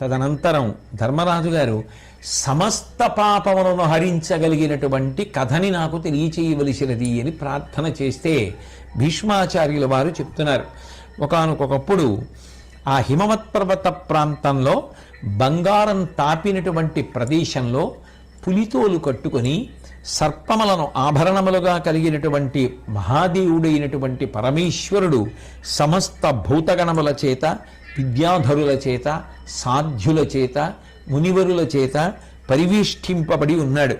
తదనంతరం ధర్మరాజు గారు సమస్త పాపములను హరించగలిగినటువంటి కథని నాకు తెలియచేయవలసినది అని ప్రార్థన చేస్తే భీష్మాచార్యుల వారు చెప్తున్నారు. ఒకనకొకప్పుడు ఆ హిమవత్ పర్వత ప్రాంతంలో బంగారం తాపినటువంటి ప్రదేశంలో పులితోలు కట్టుకొని సర్పములను ఆభరణములుగా కలిగినటువంటి మహాదేవుడైనటువంటి పరమేశ్వరుడు సమస్త భూతగణముల చేత విద్యాధరుల చేత సాధ్యుల చేత మునివరుల చేత పరివేష్టింపబడి ఉన్నాడు.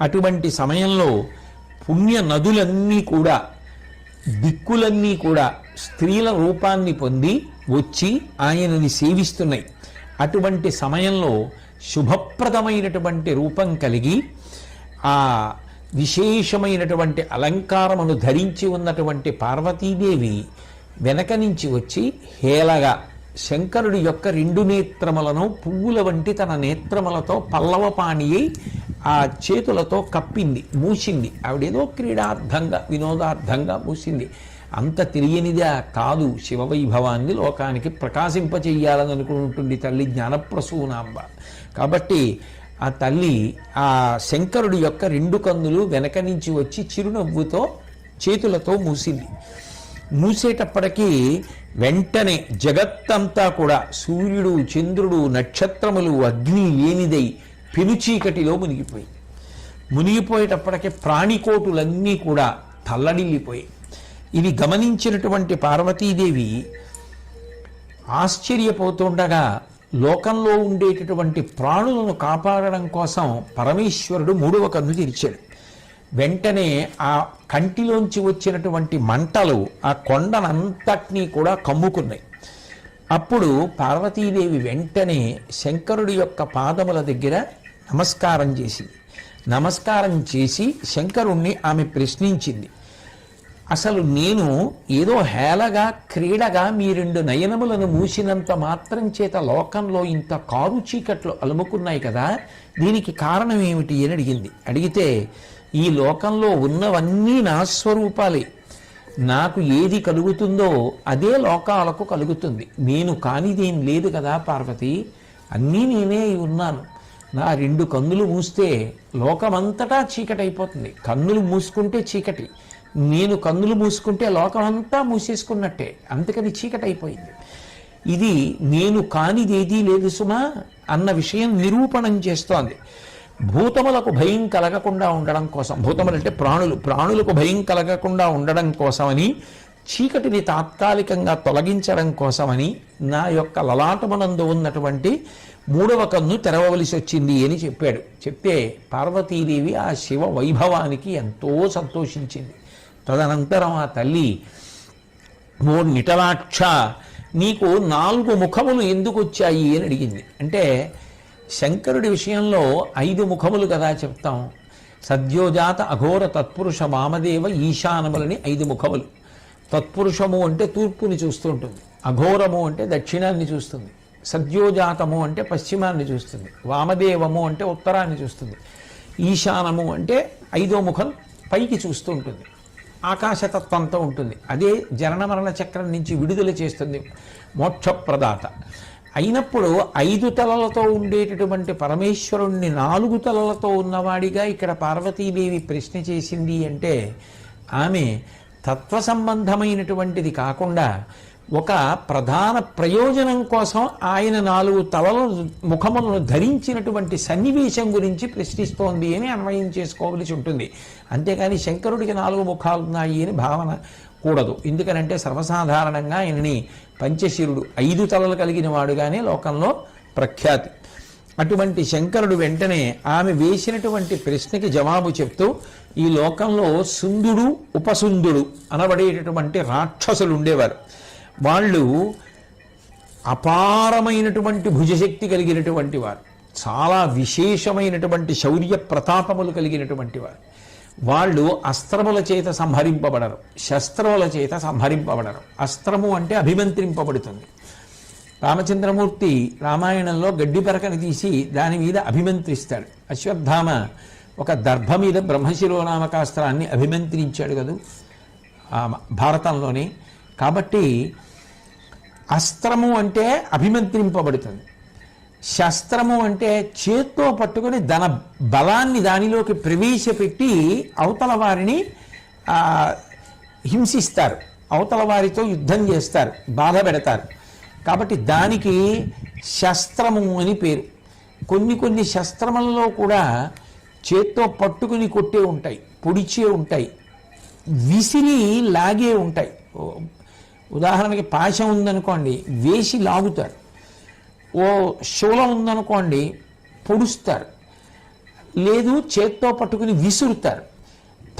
అటువంటి సమయంలో పుణ్య నదులన్నీ కూడా దిక్కులన్నీ కూడా స్త్రీల రూపాన్ని పొంది వచ్చి ఆయనని సేవిస్తున్నాయి. అటువంటి సమయంలో శుభప్రదమైనటువంటి రూపం కలిగి ఆ విశేషమైనటువంటి అలంకారమును ధరించి ఉన్నటువంటి పార్వతీదేవి వెనక నుంచి వచ్చి హేళగా శంకరుడి యొక్క రెండు నేత్రములను పువ్వుల వంటి తన నేత్రములతో పల్లవపాణి అయి ఆ చేతులతో కప్పింది మూసింది. ఆవిడేదో క్రీడార్థంగా వినోదార్థంగా మూసింది. అంత తెలియనిదా కాదు శివవైభవాన్ని లోకానికి ప్రకాశింపచేయాలని అనుకుంటుంది తల్లి జ్ఞానప్రసూనాంబ. కాబట్టి ఆ తల్లి ఆ శంకరుడి యొక్క రెండు కన్నులు వెనక నుంచి వచ్చి చిరునవ్వుతో చేతులతో మూసింది. మూసేటప్పటికీ వెంటనే జగత్తంతా కూడా సూర్యుడు చంద్రుడు నక్షత్రములు అగ్ని లేనిదై పెనుచీకటిలో మునిగిపోయింది. మునిగిపోయేటప్పటికి ప్రాణికోటులన్నీ కూడా తల్లడిల్లిపోయాయి. ఇది గమనించినటువంటి పార్వతీదేవి ఆశ్చర్యపోతుండగా లోకంలో ఉండేటటువంటి ప్రాణులను కాపాడడం కోసం పరమేశ్వరుడు మూడవ కన్ను తెరిచాడు. వెంటనే ఆ కంటిలోంచి వచ్చినటువంటి మంటలు ఆ కొండనంతటినీ కూడా కమ్ముకున్నాయి. అప్పుడు పార్వతీదేవి వెంటనే శంకరుడి యొక్క పాదముల దగ్గర నమస్కారం చేసింది నమస్కారం చేసి శంకరుణ్ణి ఆమె ప్రశ్నించింది. అసలు నేను ఏదో హేళగా క్రీడగా మీ రెండు నయనములను మూసినంత మాత్రం చేత లోకంలో ఇంత కారు చీకట్లు అలుముకున్నాయి కదా దీనికి కారణం ఏమిటి అని అడిగింది. అడిగితే ఈ లోకంలో ఉన్నవన్నీ నా స్వరూపాలే. నాకు ఏది కలుగుతుందో అదే లోకాలకు కలుగుతుంది. నేను కానిదేం లేదు కదా పార్వతి. అన్నీ నేనే ఉన్నాను. నా రెండు కన్నులు మూస్తే లోకమంతటా చీకటి అయిపోతుంది కన్నులు మూసుకుంటే చీకటి. నేను కన్నులు మూసుకుంటే లోకమంతా మూసేసుకున్నట్టే. అందుకని చీకటి అయిపోయింది ఇది నేను కానిదేదీ లేదు సుమా అన్న విషయం నిరూపణం చేస్తోంది. భూతములకు భయం కలగకుండా ఉండడం కోసం భూతములు అంటే ప్రాణులు ప్రాణులకు భయం కలగకుండా ఉండడం కోసమని చీకటిని తాత్కాలికంగా తొలగించడం కోసమని నా యొక్క లలాటమునందు ఉన్నటువంటి మూడవ కన్ను తెరవవలసి వచ్చింది అని చెప్పాడు. చెప్తే పార్వతీదేవి ఆ శివ వైభవానికి ఎంతో సంతోషించింది. తదనంతరం ఆ తల్లి ఓ నిటలాక్ష నీకు నాలుగు ముఖములు ఎందుకు వచ్చాయి? అని అడిగింది. అంటే శంకరుడి విషయంలో ఐదు ముఖములు కదా చెప్తాం. సద్యోజాత అఘోర తత్పురుష వామదేవ ఈశానములని ఐదు ముఖములు. తత్పురుషము అంటే తూర్పుని చూస్తుంటుంది. అఘోరము అంటే దక్షిణాన్ని చూస్తుంది. సద్యోజాతము అంటే పశ్చిమాన్ని చూస్తుంది. వామదేవము అంటే ఉత్తరాన్ని చూస్తుంది. ఈశానము అంటే ఐదో ముఖం పైకి చూస్తూ ఉంటుంది ఆకాశతత్వంతో ఉంటుంది. అదే జనన మరణ చక్రం నుంచి విడుదల చేస్తుంది మోక్షప్రదాత. అయినప్పుడు ఐదు తలలతో ఉండేటటువంటి పరమేశ్వరుణ్ణి నాలుగు తలలతో ఉన్నవాడిగా ఇక్కడ పార్వతీదేవి ప్రశ్న చేసింది అంటే ఆమె తత్వ సంబంధమైనటువంటిది కాకుండా ఒక ప్రధాన ప్రయోజనం కోసం ఆయన నాలుగు తలల ముఖములను ధరించినటువంటి సన్నివేశం గురించి ప్రశ్నిస్తోంది అని అన్వయం చేసుకోవలసి ఉంటుంది. అంతేకాని శంకరుడికి నాలుగు ముఖాలు ఉన్నాయి అని భావన కూడదు. ఎందుకనంటే సర్వసాధారణంగా ఆయనని పంచశిరుడు ఐదు తలలు కలిగిన వాడుగానే లోకంలో ప్రఖ్యాతి. అటువంటి శంకరుడు వెంటనే ఆమె వేసినటువంటి ప్రశ్నకి జవాబు చెప్తూ ఈ లోకంలో సుందుడు ఉపసుందుడు అనబడేటటువంటి రాక్షసులు ఉండేవారు. వాళ్ళు అపారమైనటువంటి భుజశక్తి కలిగినటువంటి వారు. చాలా విశేషమైనటువంటి శౌర్య ప్రతాపములు కలిగినటువంటి వారు. వాళ్ళు అస్త్రముల చేత సంహరింపబడరు. శస్త్రముల చేత సంహరింపబడరు. అస్త్రము అంటే అభిమంత్రింపబడుతుంది. రామచంద్రమూర్తి రామాయణంలో గడ్డి పెరకని తీసి దాని మీద అభిమంత్రిస్తాడు. అశ్వత్థామ ఒక దర్భ మీద బ్రహ్మశిరోనామకాస్త్రాన్ని అభిమంత్రించాడు కదూ భారతంలోనే. కాబట్టి అస్త్రము అంటే అభిమంత్రింపబడుతుంది. శస్త్రము అంటే చేత్తో పట్టుకొని ధన బలాన్ని దానిలోకి ప్రవేశపెట్టి అవతల వారిని హింసిస్తారు. అవతల వారితో యుద్ధం చేస్తారు బాధ పెడతారు. కాబట్టి దానికి శస్త్రము అని పేరు. కొన్ని కొన్ని శస్త్రములలో కూడా చేత్తో పట్టుకుని కొట్టే ఉంటాయి పొడిచే ఉంటాయి విసిరి లాగే ఉంటాయి. ఉదాహరణకి పాశం ఉందనుకోండి వేసి లాగుతారు. ఓ శూలం ఉందనుకోండి పొడుస్తారు. లేదు చేత్తో పట్టుకుని విసురుతారు.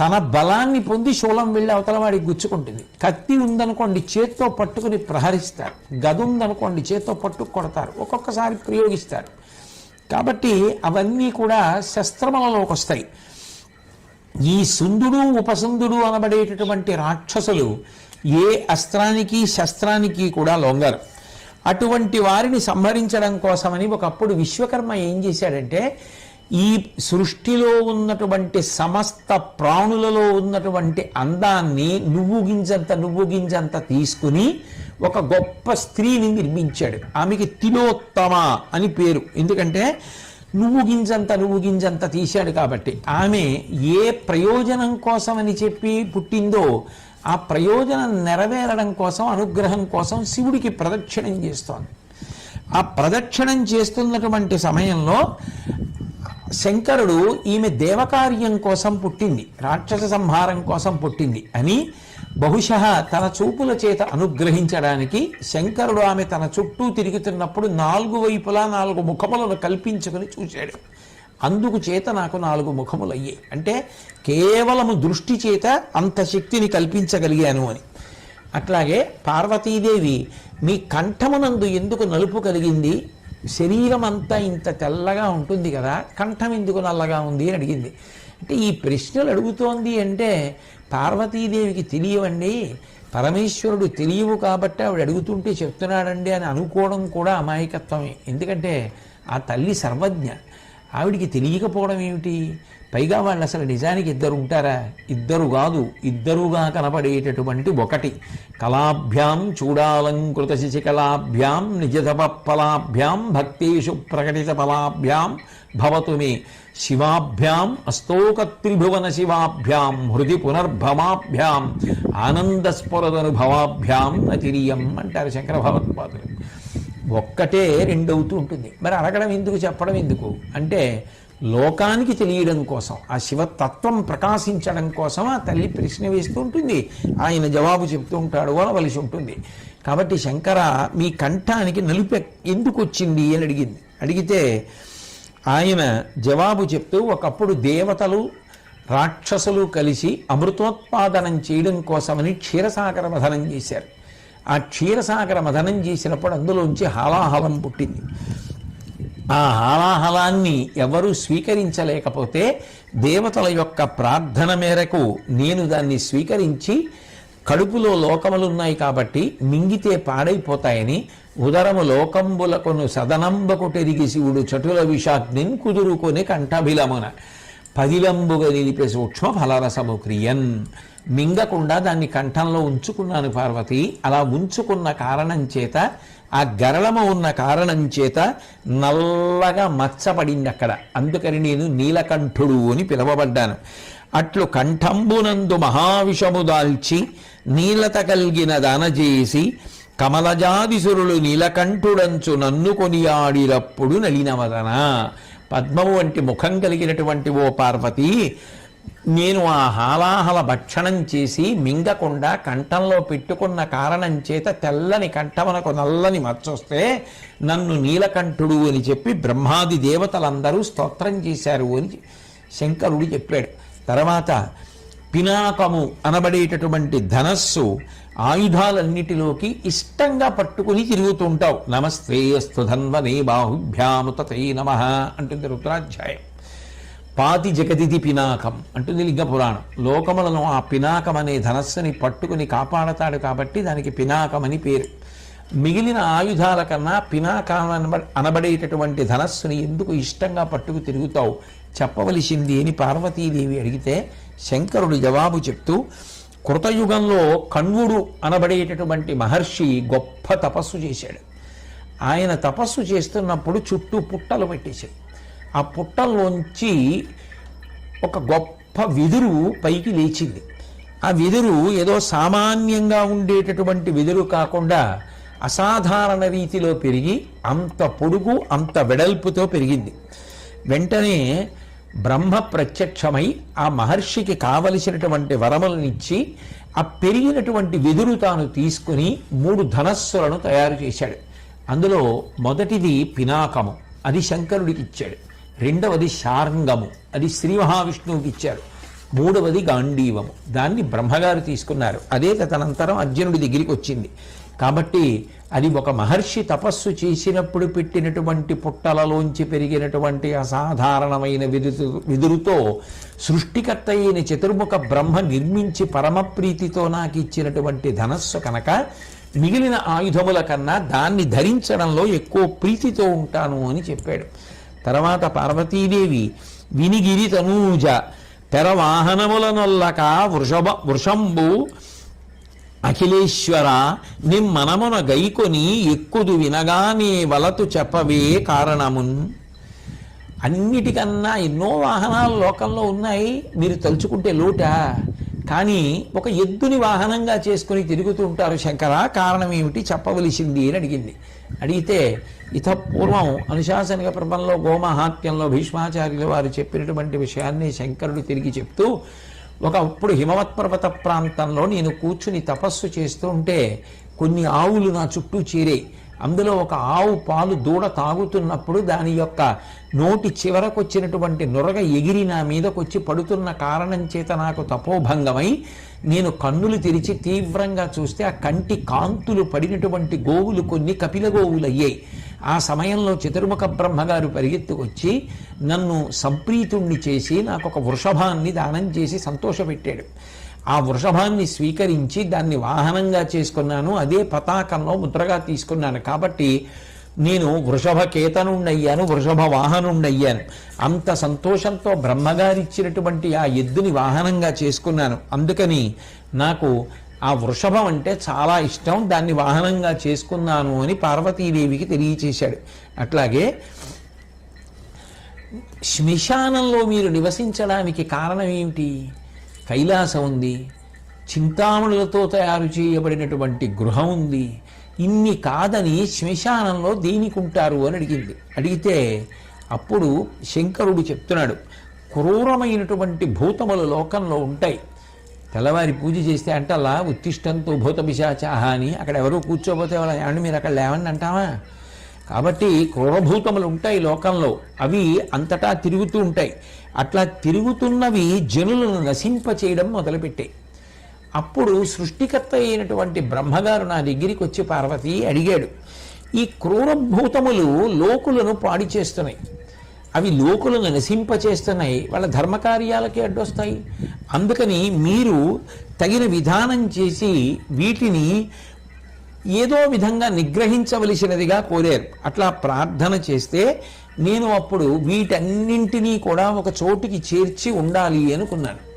తన బలాన్ని పొంది శూలం వెళ్ళి అవతల వాడికి గుచ్చుకుంటుంది. కత్తి ఉందనుకోండి చేత్తో పట్టుకుని ప్రహరిస్తారు. గద ఉందనుకోండి చేత్తో పట్టుకు కొడతారు. ఒక్కొక్కసారి ప్రయోగిస్తారు. కాబట్టి అవన్నీ కూడా శస్త్రములలోకి వస్తాయి. ఈ సుందుడు ఉపసుందుడు అనబడేటటువంటి రాక్షసులు ఏ అస్త్రానికి శస్త్రానికి కూడా లొంగరు. అటువంటి వారిని సంహరించడం కోసమని ఒకప్పుడు విశ్వకర్మ ఏం చేశాడంటే ఈ సృష్టిలో ఉన్నటువంటి సమస్త ప్రాణులలో ఉన్నటువంటి అందాన్ని నువ్వు గింజంత నువ్వు గింజంత తీసుకుని ఒక గొప్ప స్త్రీని నిర్మించాడు. ఆమెకి తిలోత్తమ అని పేరు. ఎందుకంటే నువ్వు గింజంత నువ్వు గింజంత తీశాడు కాబట్టి. ఆమె ఏ ప్రయోజనం కోసమని చెప్పి పుట్టిందో ఆ ప్రయోజనం నెరవేరడం కోసం అనుగ్రహం కోసం శివుడికి ప్రదక్షిణం చేస్తోంది. ఆ ప్రదక్షిణం చేస్తున్నటువంటి సమయంలో శంకరుడు ఈమె దేవకార్యం కోసం పుట్టింది రాక్షస సంహారం కోసం పుట్టింది అని బహుశ తన చూపుల చేత అనుగ్రహించడానికి శంకరుడు ఆమె తన చుట్టూ తిరుగుతున్నప్పుడు నాలుగు వైపులా నాలుగు ముఖములను కల్పించుకుని చూశాడు. అందుకు చేత నాకు నాలుగు ముఖములు అయ్యాయి అంటే కేవలము దృష్టి చేత అంత శక్తిని కల్పించగలిగాను అని. అట్లాగే పార్వతీదేవి మీ కంఠమునందు ఎందుకు నలుపు కలిగింది? శరీరం అంతా ఇంత తెల్లగా ఉంటుంది కదా కంఠం ఎందుకు నల్లగా ఉంది అని అడిగింది. అంటే ఈ ప్రశ్నలు అడుగుతోంది అంటే పార్వతీదేవికి తెలియవండి పరమేశ్వరుడు తెలియవు కాబట్టి ఆవిడ అడుగుతుంటే చెప్తున్నాడండి అని అనుకోవడం కూడా అమాయకత్వమే. ఎందుకంటే ఆ తల్లి సర్వజ్ఞ. ఆవిడికి తెలియకపోవడం ఏమిటి? పైగా వాళ్ళు అసలు నిజానికి ఇద్దరు ఉంటారా? ఇద్దరు కాదు ఇద్దరుగా కనపడేటటువంటి ఒకటి. కళాభ్యాం చూడాలంకృత శశికళాభ్యాం నిజతపలాభ్యాం భక్తేషు ప్రకటిత ఫలాభ్యాం భవతు మే శివాభ్యాం అస్తోకత్రిభువన శివాభ్యాం హృది పునర్భవాభ్యాం ఆనందస్ఫురదనుభవాభ్యాం నతిరియం అంటారు శంకర భగవత్పాదులు ఒక్కటే రెండవుతూ ఉంటుంది. మరి అడగడం ఎందుకు చెప్పడం ఎందుకు? అంటే లోకానికి తెలియడం కోసం ఆ శివతత్వం ప్రకాశించడం కోసం ఆ తల్లి ప్రశ్న వేస్తూ ఉంటుంది. ఆయన జవాబు చెప్తూ ఉంటాడు అనవలసి ఉంటుంది. కాబట్టి శంకర మీ కంఠానికి నలుపు ఎందుకు వచ్చింది అని అడిగింది. అడిగితే ఆయన జవాబు చెప్తూ ఒకప్పుడు దేవతలు రాక్షసులు కలిసి అమృతోత్పాదనం చేయడం కోసమని క్షీరసాగర వధనం చేశారు. ఆ క్షీరసాగర మధనం చేసినప్పుడు అందులోంచి హాలాహలం పుట్టింది. ఆ హాలాహలాన్ని ఎవరు స్వీకరించలేకపోతే దేవతల యొక్క ప్రార్థన మేరకు నేను దాన్ని స్వీకరించి కడుపులో లోకములున్నాయి కాబట్టి మింగితే పాడైపోతాయని ఉదరము లోకంబులకును సదనంబకు తెరిగి శివుడు చటుల విషాగ్నిన్ కుదురుకొని కంఠభిలమున పదిలంబుగా నిలిపే సూక్ష్మ ఫలరసము క్రియన్ మింగకుండా దాన్ని కంఠంలో ఉంచుకున్నాను పార్వతి. అలా ఉంచుకున్న కారణం చేత ఆ గరళము ఉన్న కారణం చేత నల్లగా మచ్చపడింది అక్కడ. అందుకని నేను నీలకంఠుడు అని పిలువబడ్డాను. అట్లు కంఠంబునందు మహావిషము దాల్చి నీలత కలిగిన దానజేసి కమలజాదిసురులు నీలకంఠుడంచు నన్ను కొనియాడిరప్పుడు నలినవదనా. పద్మము వంటి ముఖం కలిగినటువంటి ఓ పార్వతి నేను ఆ హాలాహల భక్షణం చేసి మింగకుండా కంఠంలో పెట్టుకున్న కారణం చేత తెల్లని కంఠమునకు నల్లని మచ్చొస్తే నన్ను నీలకంఠుడు అని చెప్పి బ్రహ్మాది దేవతలందరూ స్తోత్రం చేశారు అని శంకరుడు చెప్పాడు. తర్వాత పినాకము అనబడేటటువంటి ధనస్సు ఆయుధాలన్నిటిలోకి ఇష్టంగా పట్టుకుని తిరుగుతుంటావు నమస్తే అస్తు ధన్వనే బాహుభ్యాముతై నమ అంటుంది రుద్రాధ్యాయం. పాతి జగదిది పినాకం అంటుంది లింగ పురాణం. లోకములను ఆ పినాకం అనే ధనస్సుని పట్టుకుని కాపాడతాడు కాబట్టి దానికి పినాకం అని పేరు. మిగిలిన ఆయుధాల కన్నా పినాకం అనబ- అనబడేటటువంటి ధనస్సుని ఎందుకు ఇష్టంగా పట్టుకు తిరుగుతావు? చెప్పవలసింది అని పార్వతీదేవి అడిగితే శంకరుడు జవాబు చెప్తూ కృతయుగంలో కణ్వుడు అనబడేటటువంటి మహర్షి గొప్ప తపస్సు చేశాడు. ఆయన తపస్సు చేస్తున్నప్పుడు చుట్టూ పుట్టలు పెట్టేశాడు. ఆ పుట్టల్లోంచి ఒక గొప్ప వెదురు పైకి లేచింది. ఆ వెదురు ఏదో సామాన్యంగా ఉండేటటువంటి వెదురు కాకుండా అసాధారణ రీతిలో పెరిగి అంత పొడుగు అంత వెడల్పుతో పెరిగింది. వెంటనే బ్రహ్మ ప్రత్యక్షమై ఆ మహర్షికి కావలసినటువంటి వరములనిచ్చి ఆ పెరిగినటువంటి వెదురు తాను తీసుకుని మూడు ధనస్సులను తయారు చేశాడు. అందులో మొదటిది పినాకము అది శంకరుడికి ఇచ్చాడు. రెండవది శార్ంగము అది శ్రీ మహావిష్ణువుకి ఇచ్చారు. మూడవది గాంధీవము దాన్ని బ్రహ్మగారు తీసుకున్నారు. అదే తదనంతరం అర్జునుడి దగ్గరికి వచ్చింది. కాబట్టి అది ఒక మహర్షి తపస్సు చేసినప్పుడు పెట్టినటువంటి పుట్టలలోంచి పెరిగినటువంటి అసాధారణమైన విదురు విదురుతో సృష్టికర్త అయిన చతుర్ముఖ బ్రహ్మ నిర్మించి పరమప్రీతితో నాకు ఇచ్చినటువంటి ధనస్సు కనుక మిగిలిన ఆయుధముల కన్నా దాన్ని ధరించడంలో ఎక్కువ ప్రీతితో ఉంటాను అని చెప్పాడు. తర్వాత పార్వతీదేవి వినిగిరి తనూజ తెర వాహనములనొల్లక వృషభ వృషంబు అఖిలేశ్వర నిమ్మనమున గైకొని ఎక్కుదు వినగానే వలతు చెప్పవే కారణమున్. అన్నిటికన్నా ఎన్నో వాహనాలు లోకంలో ఉన్నాయి మీరు తలుచుకుంటే లోట. కానీ ఒక ఎద్దుని వాహనంగా చేసుకుని తిరుగుతూ ఉంటారు శంకర కారణం ఏమిటి చెప్పవలసింది అని అడిగింది. అడిగితే ఇత పూర్వం అనుశాసనిక ప్రభంలో గోమహాత్యంలో భీష్మాచార్యుల వారు చెప్పినటువంటి విషయాన్ని శంకరుడు తిరిగి చెప్తూ ఒకప్పుడు హిమవత్ పర్వత ప్రాంతంలో నేను కూర్చుని తపస్సు చేస్తూ ఉంటే కొన్ని ఆవులు నా చుట్టూ చేరాయి అందులో ఒక ఆవు పాలు దూడ తాగుతున్నప్పుడు దాని యొక్క నోటి చివరకు వచ్చినటువంటి నొరగ ఎగిరి నా మీదకొచ్చి పడుతున్న కారణం చేత నాకు తపోభంగమై నేను కన్నులు తెరిచి తీవ్రంగా చూస్తే ఆ కంటి కాంతులు పడినటువంటి గోవులు కొన్ని కపిల గోవులు అయ్యాయి ఆ సమయంలో చతుర్ముఖ బ్రహ్మగారు పరిగెత్తుకొచ్చి నన్ను సంప్రీతుణ్ణి చేసి నాకు ఒక వృషభాన్ని దానం చేసి సంతోషపెట్టాడు. ఆ వృషభాన్ని స్వీకరించి దాన్ని వాహనంగా చేసుకున్నాను. అదే పతాకంలో ముద్రగా తీసుకున్నాను. కాబట్టి నేను వృషభ కేతనుండయ్యాను వృషభ వాహనుండయ్యాను అంత సంతోషంతో బ్రహ్మగారిచ్చినటువంటి ఆ ఎద్దుని వాహనంగా చేసుకున్నాను. అందుకని నాకు ఆ వృషభం అంటే చాలా ఇష్టం దాన్ని వాహనంగా చేసుకున్నాను అని పార్వతీదేవికి తెలియచేశాడు. అట్లాగే శ్మశానంలో మీరు నివసించడానికి కారణం ఏమిటి? కైలాసం ఉంది చింతామణులతో తయారు చేయబడినటువంటి గృహం ఉంది ఇన్ని కాదని శ్మశానంలో దేనికి ఉంటారు అని అడిగింది. అడిగితే అప్పుడు శంకరుడు చెప్తున్నాడు క్రూరమైనటువంటి భూతములు లోకంలో ఉంటాయి. తెల్లవారి పూజ చేస్తే అంటే అలా ఉత్తిష్టంతో భూత పిశాచాహ అని అక్కడ ఎవరో కూర్చోబోతే వాళ్ళ ఏమండి మీరు అక్కడ లేవండి అంటావా? కాబట్టి క్రూరభూతములు ఉంటాయి లోకంలో అవి అంతటా తిరుగుతూ ఉంటాయి. అట్లా తిరుగుతున్నవి జనులను నశింప చేయడం మొదలుపెట్టాయి. అప్పుడు సృష్టికర్త అయినటువంటి బ్రహ్మగారు నా దగ్గరికి వచ్చి పార్వతి అడిగాడు ఈ క్రూరభూతములు లోకులను పాడి చేస్తున్నాయి. అవి లోకులను నశింపచేస్తున్నాయి. వాళ్ళ ధర్మకార్యాలకి అడ్డొస్తాయి. అందుకని మీరు తగిన విధానం చేసి వీటిని ఏదో విధంగా నిగ్రహించవలసినదిగా కోరారు. అట్లా ప్రార్థన చేస్తే నేను అప్పుడు వీటన్నింటినీ కూడా ఒక చోటికి చేర్చి ఉండాలి అనుకున్నాను.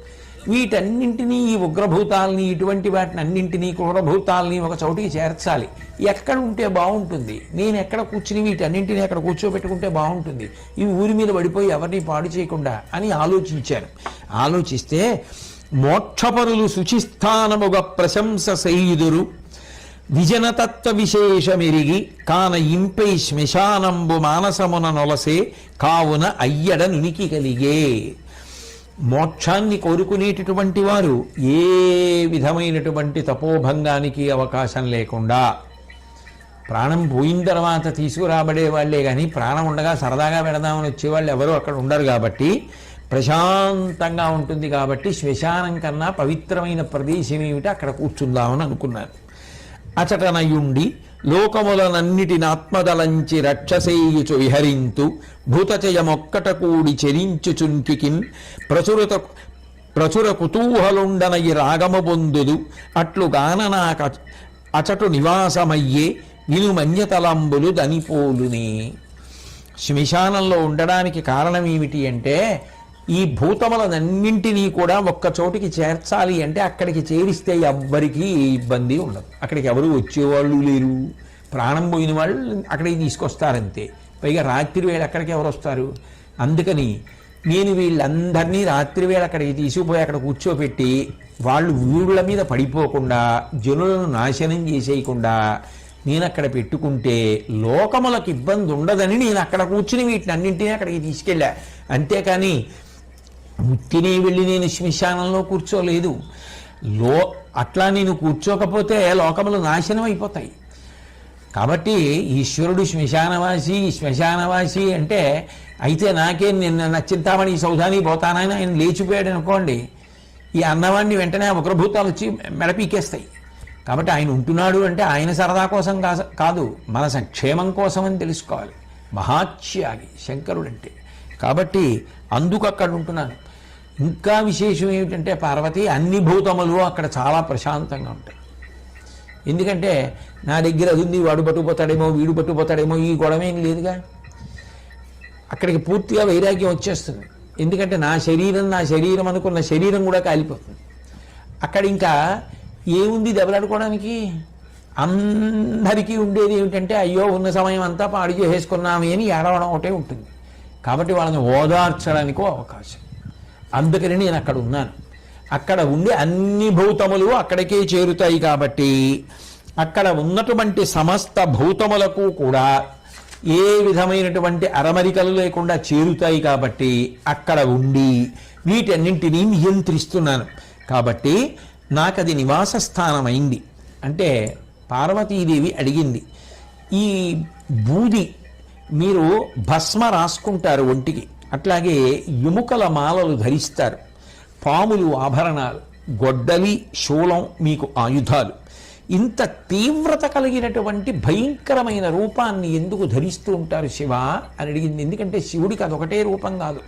వీటన్నింటినీ ఈ ఉగ్రభూతాలని ఇటువంటి వాటిని అన్నింటినీ క్రూరభూతాలని ఒక చోటికి చేర్చాలి. ఎక్కడ ఉంటే బాగుంటుంది. నేను ఎక్కడ కూర్చుని వీటన్నింటినీ అక్కడ కూర్చోబెట్టుకుంటే బాగుంటుంది. ఇవి ఊరి మీద పడిపోయి ఎవరిని పాడు చేయకుండా అని ఆలోచించాను. ఆలోచిస్తే మోక్షపరులు శుచిస్థానముగ ప్రశంస సైదురు. విజనతత్వ విశేషమెరిగి కాన ఇంపై శ్మశానంబు మానసమున నొలసే కావున అయ్యడ నునికి కలిగే. మోక్షాన్ని కోరుకునేటటువంటి వారు ఏ విధమైనటువంటి తపోభంగానికి అవకాశం లేకుండా ప్రాణం పోయిన తర్వాత తీసుకురాబడే వాళ్ళే కానీ ప్రాణం ఉండగా సరదాగా పెడదామని వచ్చేవాళ్ళు ఎవరు అక్కడ ఉండరు కాబట్టి ప్రశాంతంగా ఉంటుంది కాబట్టి శ్మశానం కన్నా పవిత్రమైన ప్రదేశం ఏమిటి? అక్కడ కూర్చుందామని అనుకున్నాను అచటనయుండి లోకములనన్నిటిని ఆత్మదలంచి రక్షసేయుచు విహరింతు భూతచయమొక్కట కూడి చెరించుచుంకికిన్ ప్రచురత ప్రచుర కుతూహలుండనయి రాగము బొందుదు అట్లు నాక అచటు నివాసమయ్యే వినుమన్యతలంబులు దనిపోలునే. శ్మశానంలో ఉండడానికి కారణం ఏమిటి అంటే ఈ భూతములనన్నింటినీ కూడా ఒక్క చోటికి చేర్చాలి అంటే అక్కడికి చేరిస్తే ఎవ్వరికీ ఇబ్బంది ఉండదు. అక్కడికి ఎవరు వచ్చేవాళ్ళు లేరు. ప్రాణం పోయిన వాళ్ళు అక్కడికి తీసుకొస్తారంతే. పైగా రాత్రి వేళ అక్కడికి ఎవరు వస్తారు? అందుకని నేను వీళ్ళందరినీ రాత్రి వేళ అక్కడికి తీసుకుపోయి అక్కడ కూర్చోపెట్టి వాళ్ళు వీళ్ళ మీద పడిపోకుండా జనులను నాశనం చేసేయకుండా నేను అక్కడ పెట్టుకుంటే లోకములకు ఇబ్బంది ఉండదని నేను అక్కడ కూర్చుని వీటిని అన్నింటినీ అక్కడికి తీసుకెళ్ళా. అంతేకాని ఉత్తినే వెళ్ళి నేను శ్మశానంలో కూర్చోలేదు. లో అట్లా నేను కూర్చోకపోతే లోకములు నాశనం అయిపోతాయి కాబట్టి ఈశ్వరుడు శ్మశానవాసి శ్మశానవాసి అంటే అయితే నాకే నిన్న నా చింతామణి సౌధానికి పోతానని ఆయన లేచిపోయాడు అనుకోండి ఈ అన్నవాడిని వెంటనే ఉగ్రభూతాలు వచ్చి మెడపీకేస్తాయి. కాబట్టి ఆయన ఉంటున్నాడు అంటే ఆయన సరదా కోసం కా- కాదు మన సంక్షేమం కోసం అని తెలుసుకోవాలి. మహాత్యాగి శంకరుడు అంటే కాబట్టి అందుకు అక్కడ ఉంటున్నాను. ఇంకా విశేషం ఏమిటంటే పార్వతి అన్ని భూతములు అక్కడ చాలా ప్రశాంతంగా ఉంటాయి. ఎందుకంటే నా దగ్గర అది ఉంది వాడు పట్టుకుపోతాడేమో వీడు పట్టుకుపోతాడేమో ఈ గొడవ ఏం లేదుగా. అక్కడికి పూర్తిగా వైరాగ్యం వచ్చేస్తుంది. ఎందుకంటే నా శరీరం నా శరీరం అనుకున్న శరీరం కూడా కాలిపోతుంది. అక్కడ ఇంకా ఏముంది దెబ్బలాడుకోవడానికి? అందరికీ ఉండేది ఏమిటంటే అయ్యో ఉన్న సమయం అంతా పాడు చేసేసుకున్నామే అని ఏడవడం ఒకటే ఉంటుంది. కాబట్టి వాళ్ళని ఓదార్చడానికో అవకాశం. అందుకని నేను అక్కడ ఉన్నాను. అక్కడ ఉండి అన్ని భూతములు అక్కడికే చేరుతాయి కాబట్టి అక్కడ ఉన్నటువంటి సమస్త భూతములకు కూడా ఏ విధమైనటువంటి అరమరికలు లేకుండా చేరుతాయి కాబట్టి అక్కడ ఉండి వీటన్నింటినీ నియంత్రిస్తున్నాను. కాబట్టి నాకు అది నివాస స్థానం అయింది అంటే పార్వతీదేవి అడిగింది ఈ బూది మీరు భస్మ రాసుకుంటారు ఒంటికి అట్లాగే ఎముకల మాలలు ధరిస్తారు. పాములు ఆభరణాలు గొడ్డలి శూలం మీకు ఆయుధాలు. ఇంత తీవ్రత కలిగినటువంటి భయంకరమైన రూపాన్ని ఎందుకు ధరిస్తూ ఉంటారు శివ అని అడిగింది. ఎందుకంటే శివుడికి అదొకటే రూపం కాదు.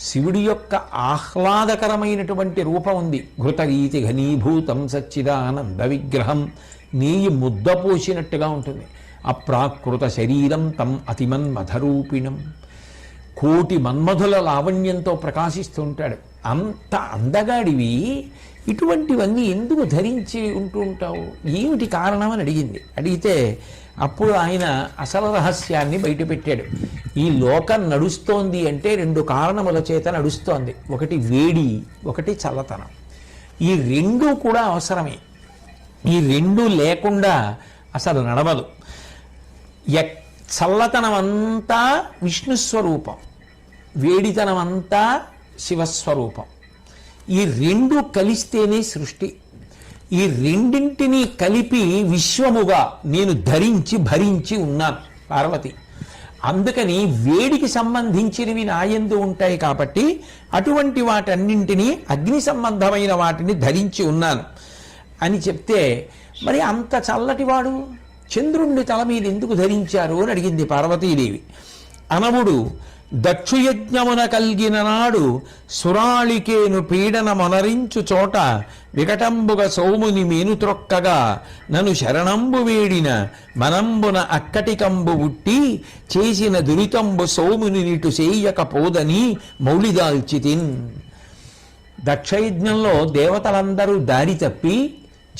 శివుడి యొక్క ఆహ్లాదకరమైనటువంటి రూపం ఉంది. ఘృతరీతి ఘనీభూతం సచ్చిదానంద విగ్రహం. నేయి ముద్ద పోసినట్టుగా ఉంటుంది. అప్రాకృత శరీరం తం అతిమన్మధరూపిణం కోటి మన్మధుల లావణ్యంతో ప్రకాశిస్తూ ఉంటాడు. అంత అందగాడివి. ఇటువంటివన్నీ ఎందుకు ధరించి ఉంటూ ఉంటావు? ఏమిటి కారణం అని అడిగింది. అడిగితే అప్పుడు ఆయన అసలు రహస్యాన్ని బయటపెట్టాడు. ఈ లోకం నడుస్తోంది అంటే రెండు కారణముల చేత నడుస్తోంది. ఒకటి వేడి ఒకటి చల్లతనం. ఈ రెండు కూడా అవసరమే. ఈ రెండు లేకుండా అసలు నడవదు. ఎక్- చల్లతనం అంతా విష్ణు స్వరూపం వేడితనం అంతా శివస్వరూపం. ఈ రెండు కలిస్తేనే సృష్టి. ఈ రెండింటినీ కలిపి విశ్వముగా నేను ధరించి భరించి ఉన్నాను పార్వతి. అందుకని వేడికి సంబంధించినవి నాయందు ఉంటాయి కాబట్టి అటువంటి వాటన్నింటినీ అగ్ని సంబంధమైన వాటిని ధరించి ఉన్నాను. అని చెప్తే మరి అంత చల్లటివాడు చంద్రుణ్ణి తల మీద ఎందుకు ధరించారు అని అడిగింది పార్వతీదేవి. అనవుడు దక్షుయజ్ఞమున కల్గిన నాడు సురాళికేను పీడన మొనరించు చోట వికటంబుగ సోముని మేను త్రొక్కగా నన్ను శరణంబు వేడిన మనంబున అక్కటికంబు ఉట్టి చేసిన దురితంబు సోముని నిటు చేయకపోదని మౌళిదాల్చితిన్. దక్షయజ్ఞంలో దేవతలందరూ దారి తప్పి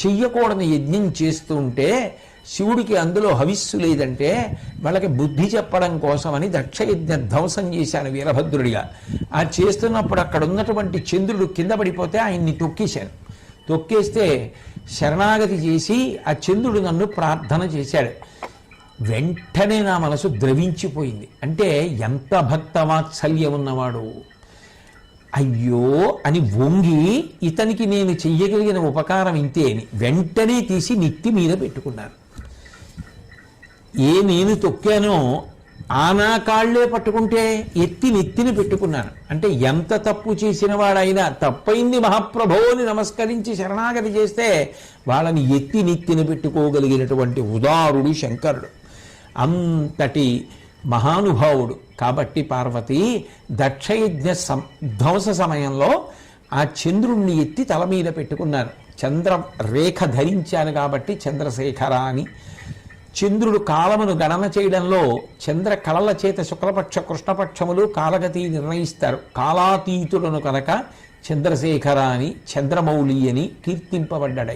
చెయ్యకూడని యజ్ఞం చేస్తుంటే శివుడికి అందులో హవిస్సు లేదంటే వాళ్ళకి బుద్ధి చెప్పడం కోసమని దక్షయజ్ఞ ధ్వంసం చేశాను వీరభద్రుడిగా. ఆ చేస్తున్నప్పుడు అక్కడ ఉన్నటువంటి చంద్రుడు కింద పడిపోతే ఆయన్ని తొక్కేశాను. తొక్కేస్తే శరణాగతి చేసి ఆ చంద్రుడు నన్ను ప్రార్థన చేశాడు. వెంటనే నా మనసు ద్రవించిపోయింది. అంటే ఎంత భక్తవాత్సల్యం ఉన్నవాడు. అయ్యో అని వంగి ఇతనికి నేను చెయ్యగలిగిన ఉపకారం ఇంతే అని వెంటనే తీసి నెత్తి మీద పెట్టుకున్నాను ఏ నేను తొక్కానో ఆనా కాళ్ళే పట్టుకుంటే ఎత్తి నెత్తిని పెట్టుకున్నాను. అంటే ఎంత తప్పు చేసిన వాడైనా తప్పైంది మహాప్రభువుని నమస్కరించి శరణాగతి చేస్తే వాళ్ళని ఎత్తి నెత్తిని పెట్టుకోగలిగినటువంటి ఉదారుడు శంకరుడు. అంతటి మహానుభావుడు. కాబట్టి పార్వతి దక్షయజ్ఞ సం ధ్వంస సమయంలో ఆ చంద్రుణ్ణి ఎత్తి తల మీద పెట్టుకున్నారు. చంద్ర రేఖ ధరించాను కాబట్టి చంద్రశేఖర అని చంద్రుడు కాలమును గణన చేయడంలో చంద్ర కళల చేత శుక్లపక్ష కృష్ణపక్షములు కాలగతి నిర్ణయిస్తారు. కాలాతీతులను కనుక చంద్రశేఖర అని చంద్రమౌళి అని కీర్తింపబడ్డాడు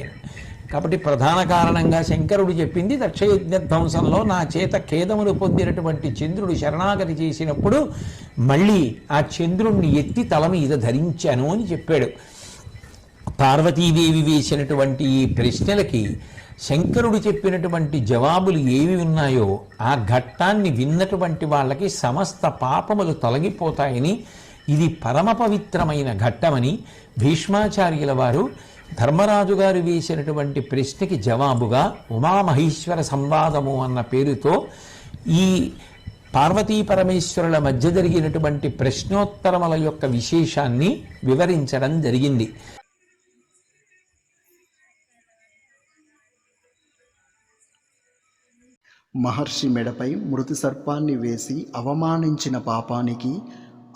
కాబట్టి ప్రధాన కారణంగా శంకరుడు చెప్పింది దక్షయజ్ఞ ధ్వంసంలో నా చేత ఖేదములు పొందినటువంటి చంద్రుడు శరణాగతి చేసినప్పుడు మళ్ళీ ఆ చంద్రుణ్ణి ఎత్తి తల మీద ధరించాను అని చెప్పాడు. పార్వతీదేవి వేసినటువంటి ఈ ప్రశ్నలకి శంకరుడు చెప్పినటువంటి జవాబులు ఏవి ఉన్నాయో ఆ ఘట్టాన్ని విన్నటువంటి వాళ్ళకి సమస్త పాపములు తొలగిపోతాయని ఇది పరమ పవిత్రమైన ఘట్టమని భీష్మాచార్యుల వారు ధర్మరాజు గారు వేసినటువంటి ప్రశ్నకి జవాబుగా ఉమామహేశ్వర సంవాదము అన్న పేరుతో ఈ పార్వతీ పరమేశ్వరుల మధ్య జరిగినటువంటి ప్రశ్నోత్తరముల యొక్క విశేషాన్ని వివరించడం జరిగింది. మహర్షి మెడపై మృతి సర్పాన్ని వేసి అవమానించిన పాపానికి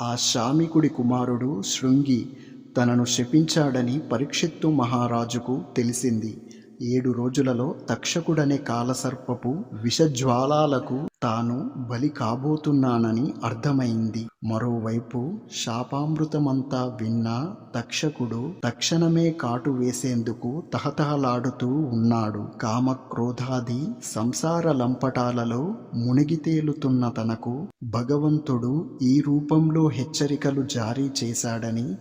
ఆ శామికుడి కుమారుడు శృంగి తనను శపించాడని పరీక్షిత్తు మహారాజుకు తెలిసింది. ఏడు రోజులలో తక్షకుడనే కాలసర్పపు విషజ్వాలాలకు తాను బలి కాబోతున్నానని అర్థమైంది. మరోవైపు శాపామృతమంతా విన్నా తక్షకుడు తక్షణమే కాటు వేసేందుకు తహతహలాడుతూ ఉన్నాడు. కామక్రోధాది సంసార లంపటాలలో మునిగితేలుతున్న తనకు భగవంతుడు ఈ రూపంలో హెచ్చరికలు జారీ చేశాడని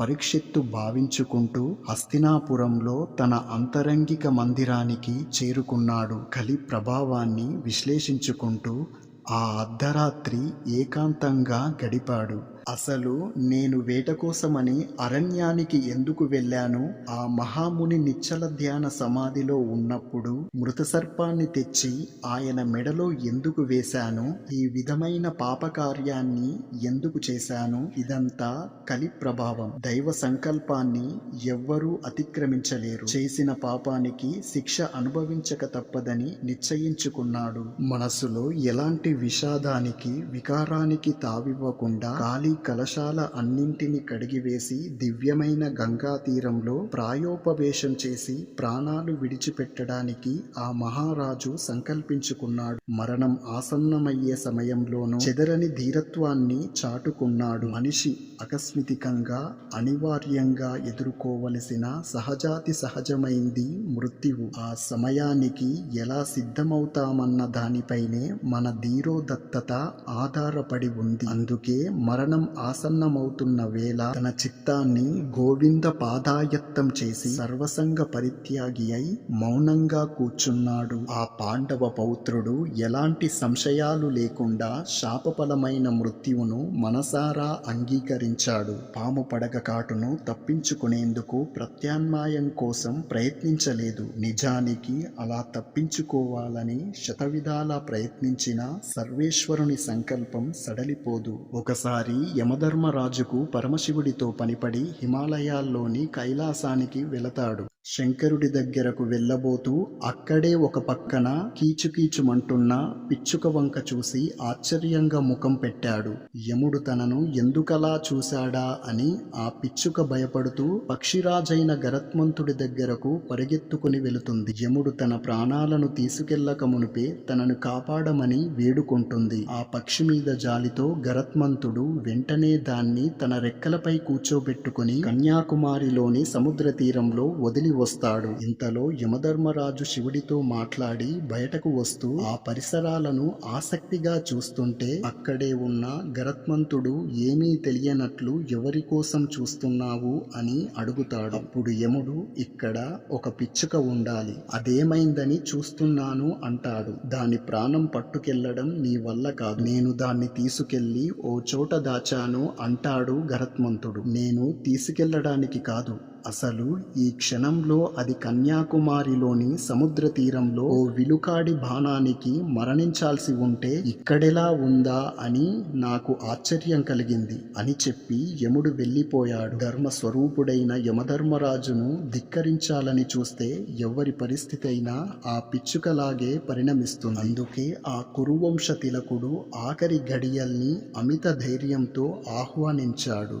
పరీక్షిత్తు భావించుకుంటూ హస్తినాపురంలో తన అంతరంగిక మందిరానికి చేరుకున్నాడు. కలి ప్రభావాన్ని విశ్లేషించుకుంటూ ఆ అర్ధరాత్రి ఏకాంతంగా గడిపాడు. అసలు నేను వేట కోసమని అరణ్యానికి ఎందుకు వెళ్ళాను? ఆ మహాముని నిచ్చల ధ్యాన సమాధిలో ఉన్నప్పుడు మృత సర్పాన్ని తెచ్చి ఆయన మెడలో ఎందుకు వేశాను? ఈ విధమైన పాపకార్యాన్ని ఎందుకు చేశాను? ఇదంతా కలి ప్రభావం. దైవ సంకల్పాన్ని ఎవ్వరూ అతిక్రమించలేరు. చేసిన పాపానికి శిక్ష అనుభవించక తప్పదని నిశ్చయించుకున్నాడు. మనసులో ఎలాంటి విషాదానికి వికారానికి తావివ్వకుండా ఖాళీ కలశాల అన్నింటిని కడిగివేసి దివ్యమైన గంగా తీరంలో ప్రాయోపవేశం చేసి ప్రాణాలు విడిచిపెట్టడానికి ఆ మహారాజు సంకల్పించుకున్నాడు. మరణం ఆసన్నమయ్యే సమయంలోనూ చెదరని ధీరత్వాన్ని చాటుకున్నాడు. మనిషి ఆకస్మికంగా అనివార్యంగా ఎదుర్కోవలసిన సహజాతి సహజమైంది మృత్యువు. ఆ సమయానికి ఎలా సిద్ధమవుతామన్న దానిపైనే మన ధీరోదత్తత ఆధారపడి ఉంది. అందుకే మరణం ఆసన్నమవుతున్న వేళ తన చిత్తాన్ని గోవింద పాదాయత్తం చేసి సర్వసంగ పరిత్యాగి అయి మౌనంగా కూర్చున్నాడు. ఆ పాండవ పౌత్రుడు ఎలాంటి సంశయాలు లేకుండా శాపఫలమైన మృత్యువును మనసారా అంగీకరించాడు. పాము పడగ కాటును తప్పించుకునేందుకు ప్రత్యామ్నాయం కోసం ప్రయత్నించలేదు. నిజానికి అలా తప్పించుకోవాలని శతవిధాలా ప్రయత్నించిన సర్వేశ్వరుని సంకల్పం సడలిపోదు. ఒకసారి యమధర్మరాజుకు పరమశివుడితో పనిపడి హిమాలయాల్లోని కైలాసానికి వెళతాడు. శంకరుడి దగ్గరకు వెళ్ళబోతూ అక్కడే ఒక పక్కన కీచుకీచుమంటున్న పిచ్చుక వంక చూసి ఆశ్చర్యంగా ముఖం పెట్టాడు. యముడు తనను ఎందుకలా చూశాడా అని ఆ పిచ్చుక భయపడుతూ పక్షిరాజైన గరత్మంతుడి దగ్గరకు పరిగెత్తుకుని వెళుతుంది. యముడు తన ప్రాణాలను తీసుకెళ్ళక మునిపే తనను కాపాడమని వేడుకుంటుంది. ఆ పక్షి మీద జాలితో గరత్మంతుడు వెంటనే దాన్ని తన రెక్కలపై కూర్చోబెట్టుకుని కన్యాకుమారిలోని సముద్ర తీరంలో వదిలి వస్తాడు. ఇంతలో యమధర్మరాజు శివుడితో మాట్లాడి బయటకు వస్తూ ఆ పరిసరాలను ఆసక్తిగా చూస్తుంటే అక్కడే ఉన్న గరత్మంతుడు ఏమీ తెలియనట్లు ఎవరి కోసం చూస్తున్నావు? అని అడుగుతాడు. అప్పుడు యముడు ఇక్కడ ఒక పిచ్చుక ఉండాలి. అదేమైందని చూస్తున్నాను అంటాడు. దాని ప్రాణం పట్టుకెళ్ళడం నీ వల్ల కాదు. నేను దాన్ని తీసుకెళ్ళి ఓ చోట దాచాను అంటాడు గరత్మంతుడు. నేను తీసుకెళ్ళడానికి కాదు. అసలు ఈ క్షణంలో అది కన్యాకుమారిలోని సముద్ర తీరంలో ఓ విలుకాడి బాణానికి మరణించాల్సి ఉంటే ఇక్కడెలా ఉందా అని నాకు ఆశ్చర్యం కలిగింది అని చెప్పి యముడు వెళ్ళిపోయాడు. ధర్మ స్వరూపుడైన యమధర్మరాజును ధిక్కరించాలని చూస్తే ఎవరి పరిస్థితి అయినా ఆ పిచ్చుకలాగే పరిణమిస్తుంది. అందుకే ఆ కురువంశ తిలకుడు ఆఖరి గడియల్ని అమిత ధైర్యంతో ఆహ్వానించాడు.